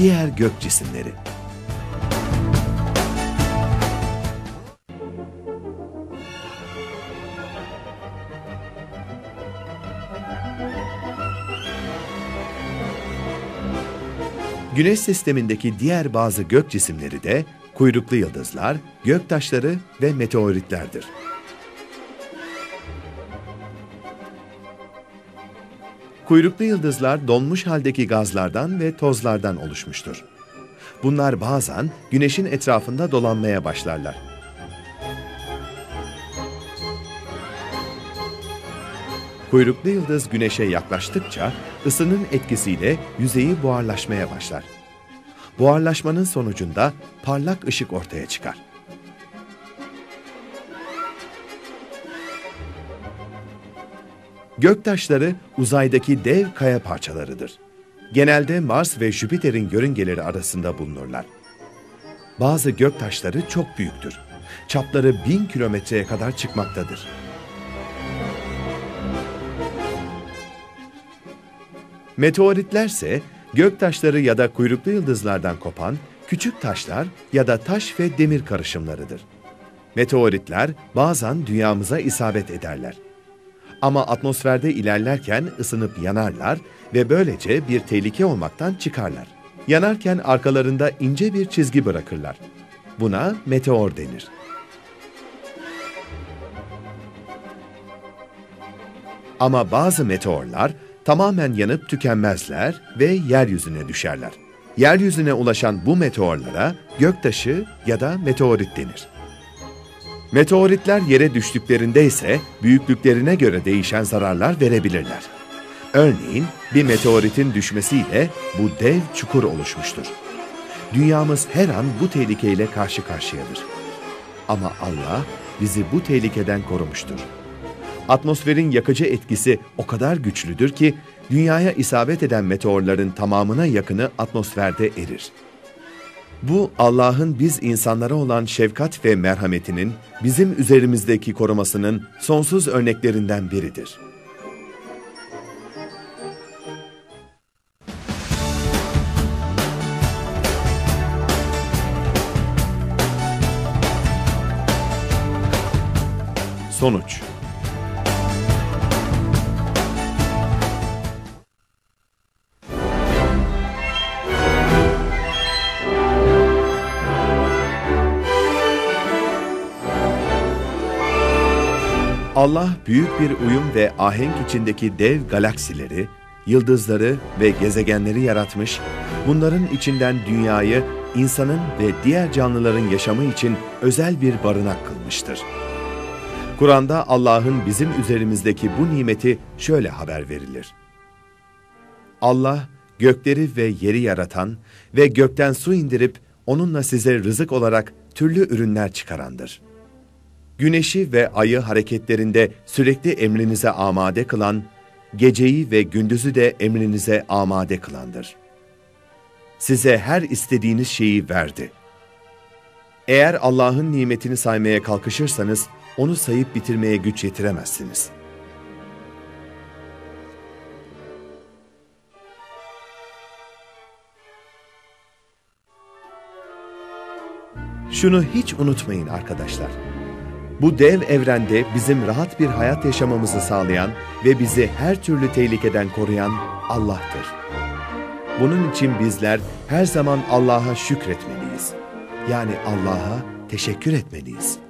diğer gök cisimleri. Güneş sistemindeki diğer bazı gök cisimleri de kuyruklu yıldızlar, göktaşları ve meteoritlerdir. Kuyruklu yıldızlar donmuş haldeki gazlardan ve tozlardan oluşmuştur. Bunlar bazen güneşin etrafında dolanmaya başlarlar. Kuyruklu yıldız güneşe yaklaştıkça ısının etkisiyle yüzeyi buharlaşmaya başlar. Buharlaşmanın sonucunda parlak ışık ortaya çıkar. Göktaşları uzaydaki dev kaya parçalarıdır. Genelde Mars ve Jüpiter'in yörüngeleri arasında bulunurlar. Bazı göktaşları çok büyüktür. Çapları bin kilometreye kadar çıkmaktadır. Meteoritlerse göktaşları ya da kuyruklu yıldızlardan kopan küçük taşlar ya da taş ve demir karışımlarıdır. Meteoritler bazen dünyamıza isabet ederler. Ama atmosferde ilerlerken ısınıp yanarlar ve böylece bir tehlike olmaktan çıkarlar. Yanarken arkalarında ince bir çizgi bırakırlar. Buna meteor denir. Ama bazı meteorlar tamamen yanıp tükenmezler ve yeryüzüne düşerler. Yeryüzüne ulaşan bu meteorlara göktaşı ya da meteorit denir. Meteoritler yere düştüklerinde ise büyüklüklerine göre değişen zararlar verebilirler. Örneğin bir meteoritin düşmesiyle bu dev çukur oluşmuştur. Dünyamız her an bu tehlikeyle karşı karşıyadır. Ama Allah bizi bu tehlikeden korumuştur. Atmosferin yakıcı etkisi o kadar güçlüdür ki dünyaya isabet eden meteorların tamamına yakını atmosferde erir. Bu Allah'ın biz insanlara olan şefkat ve merhametinin bizim üzerimizdeki korumasının sonsuz örneklerinden biridir. Sonuç Allah büyük bir uyum ve ahenk içindeki dev galaksileri, yıldızları ve gezegenleri yaratmış, bunların içinden dünyayı insanın ve diğer canlıların yaşamı için özel bir barınak kılmıştır. Kur'an'da Allah'ın bizim üzerimizdeki bu nimeti şöyle haber verilir. Allah gökleri ve yeri yaratan ve gökten su indirip onunla size rızık olarak türlü ürünler çıkarandır.'' Güneşi ve ayı hareketlerinde sürekli emrinize amade kılan, geceyi ve gündüzü de emrinize amade kılandır. Size her istediğiniz şeyi verdi. Eğer Allah'ın nimetini saymaya kalkışırsanız, onu sayıp bitirmeye güç yetiremezsiniz. Şunu hiç unutmayın arkadaşlar. Bu dev evrende bizim rahat bir hayat yaşamamızı sağlayan ve bizi her türlü tehlikeden koruyan Allah'tır. Bunun için bizler her zaman Allah'a şükretmeliyiz. Yani Allah'a teşekkür etmeliyiz.